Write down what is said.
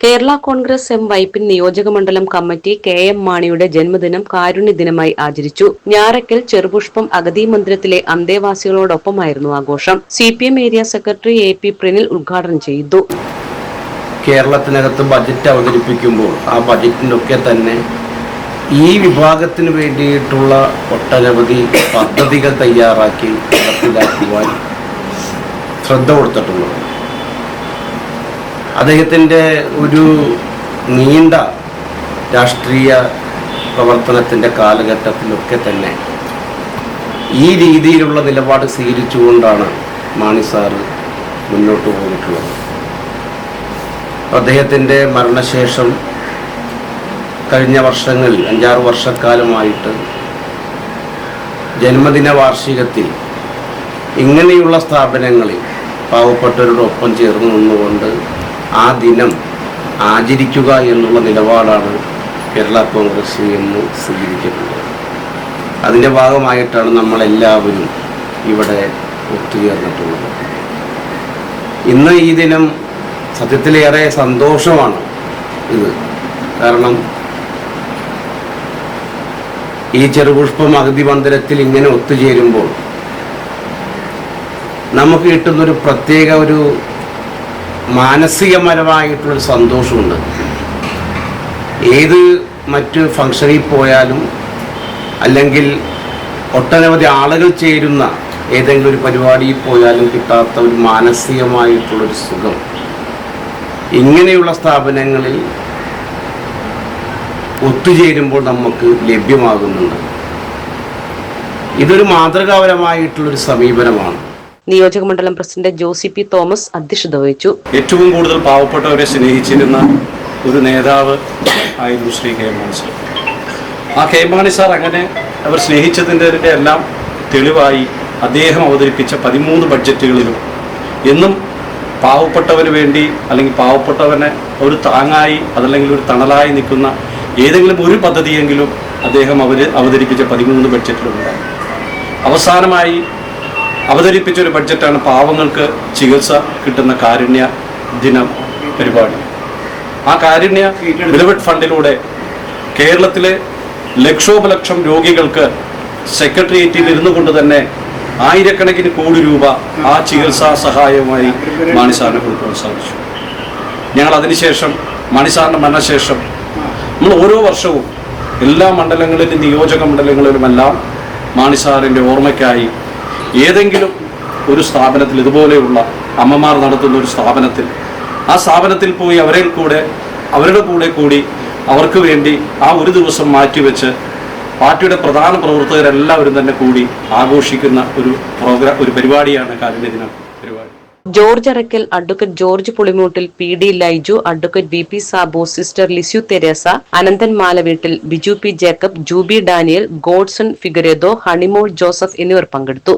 Kerala Congress M Vypin നിയോജകമണ്ഡലം committee K M മാണിയുടെ ജന്മദിനം കാരുണ്യ ദിനമായി ആചരിച്ചു. ഞാറയ്ക്കൽ ചെറുപുഷ്പം അഗതി മന്ദിരത്തിലെ അന്തേവാസികളോടൊപ്പമായിരുന്നു ആഘോഷം. C P M area secretary A P Prinil ഉദ്ഘാടനം ചെയ്തു. കേരളത്തിനകത്ത് ബജറ്റ് അവതരിപ്പിക്കുമ്പോൾ ആ ബജറ്റിനൊക്കെ തന്നെ ഈ വിഭാഗത്തിന് വേണ്ടിയിട്ടുള്ള ഒട്ടനവധി പദ്ധതികൾ തയ്യാറാക്കി നടപ്പിലാക്കുവാൻ ശ്രദ്ധ കൊടുത്തിട്ടുള്ളത് അദ്ദേഹത്തിന്റെ ഒരു നീണ്ട രാഷ്ട്രീയ പ്രവർത്തനത്തിന്റെ കാലഘട്ടത്തിലൊക്കെ തന്നെ ഈ രീതിയിലുള്ള നിലപാട് സ്വീകരിച്ചുകൊണ്ടാണ് മാണി സാർ മുന്നോട്ട് പോയിട്ടുള്ളത്. അദ്ദേഹത്തിന്റെ മരണശേഷം കഴിഞ്ഞ വർഷങ്ങളിൽ അഞ്ചാറ് വർഷക്കാലമായിട്ട് ജന്മദിന വാർഷികത്തിൽ ഇങ്ങനെയുള്ള സ്ഥാപനങ്ങളിൽ പാവപ്പെട്ടവരോടൊപ്പം ചേർന്ന് നിന്നുകൊണ്ട് ആ ദിനം ആചരിക്കുക എന്നുള്ള നിലപാടാണ് കേരള കോൺഗ്രസ് എന്ന് സ്വീകരിക്കുന്നത് അതിന്റെ ഭാഗമായിട്ടാണ് നമ്മളെല്ലാവരും ഇവിടെ ഒത്തുചേർന്നിട്ടുള്ളത്. ഇന്ന് ഈ ദിനം സത്യത്തിലേറെ സന്തോഷമാണ് ഇത്. കാരണം ഈ ചെറുപുഷ്പം അഗതി മന്ദിരത്തിൽ ഇങ്ങനെ ഒത്തുചേരുമ്പോൾ നമുക്ക് കിട്ടുന്നൊരു പ്രത്യേക ഒരു മാനസികപരമായിട്ടുള്ളൊരു സന്തോഷമുണ്ട്. ഏത് മറ്റ് ഫങ്ഷനിൽ പോയാലും അല്ലെങ്കിൽ ഒട്ടനവധി ആളുകൾ ചേരുന്ന ഏതെങ്കിലും ഒരു പരിപാടിയിൽ പോയാലും കിട്ടാത്ത ഒരു മാനസികമായിട്ടുള്ളൊരു സുഖം. ഇങ്ങനെയുള്ള സ്ഥാപനങ്ങളിൽ ഒത്തുചേരുമ്പോൾ നമുക്ക് ലഭ്യമാകുന്നുണ്ട്. ഇതൊരു മാതൃകാപരമായിട്ടുള്ളൊരു സമീപനമാണ്. നിയോജകമണ്ഡലം പ്രസിഡന്റ് ജോസി പി തോമസ് അധ്യക്ഷത വഹിച്ചു. ഏറ്റവും കൂടുതൽ പാവപ്പെട്ടവരെ സ്നേഹിച്ചിരുന്ന ഒരു നേതാവ് ആയിരുന്നു ശ്രീ കെ മാണി സാർ. ആ കെ മാണി സാർ അങ്ങനെ അവർ സ്നേഹിച്ചതിന്റെ എല്ലാം തെളിവായി അദ്ദേഹം അവതരിപ്പിച്ച പതിമൂന്ന് ബഡ്ജറ്റുകളിലും എന്നും പാവപ്പെട്ടവന് വേണ്ടി അല്ലെങ്കിൽ പാവപ്പെട്ടവനെ ഒരു താങ്ങായി അതല്ലെങ്കിൽ ഒരു തണലായി നിൽക്കുന്ന ഏതെങ്കിലും ഒരു പദ്ധതിയെങ്കിലും അദ്ദേഹം അവർ അവതരിപ്പിച്ച പതിമൂന്ന് ബഡ്ജറ്റിലുണ്ടായി അവസാനമായി അവതരിപ്പിച്ച ഒരു ബഡ്ജറ്റാണ് പാവങ്ങൾക്ക് ചികിത്സ കിട്ടുന്ന കാരുണ്യ ദിനം പരിപാടി. ആ കാരുണ്യ ബിലവഡ് ഫണ്ടിലൂടെ കേരളത്തിലെ ലക്ഷോപലക്ഷം രോഗികൾക്ക് സെക്രട്ടേറിയറ്റിൽ ഇരുന്നു കൊണ്ട് തന്നെ ആയിരക്കണക്കിന് കോടി രൂപ ആ ചികിത്സാ സഹായവുമായി മാണിസാറിനെ കൊടുക്കാൻ സാധിച്ചു. ഞങ്ങൾ അതിനുശേഷം മണിസാറിന്റെ മരണശേഷം നമ്മൾ ഓരോ വർഷവും എല്ലാ മണ്ഡലങ്ങളിലും നിയോജക മണ്ഡലങ്ങളിലുമെല്ലാം മാണിസാറിന്റെ ഓർമ്മയ്ക്കായി ഏതെങ്കിലും ഒരു സ്ഥാപനത്തിൽ ഇതുപോലെയുള്ള അമ്മമാർ നടത്തുന്ന ഒരു സ്ഥാപനത്തിൽ ആ സ്ഥാപനത്തിൽ പോയി അവരെ കൂടെ അവരുടെ കൂടെ കൂടി അവർക്ക് വേണ്ടി ആ ഒരു ദിവസം മാറ്റിവെച്ച് പാർട്ടിയുടെ പ്രധാന പ്രവർത്തകരെല്ലാവരും തന്നെ കൂടി ആഘോഷിക്കുന്ന ഒരു പ്രോഗ്രാം ഒരു പരിപാടിയാണ് കാരുണ്യ ദിനം പരിപാടി. George Arakkal advocate George Pulimoottil P D Laiju advocate V P Sabu sister Lisieux Teresa Ananthan Malaveettil Biju P Jacob Jubi Daniel Godson Figueiredo Honeymol Joseph എന്നിവർ പങ്കെടുത്തു.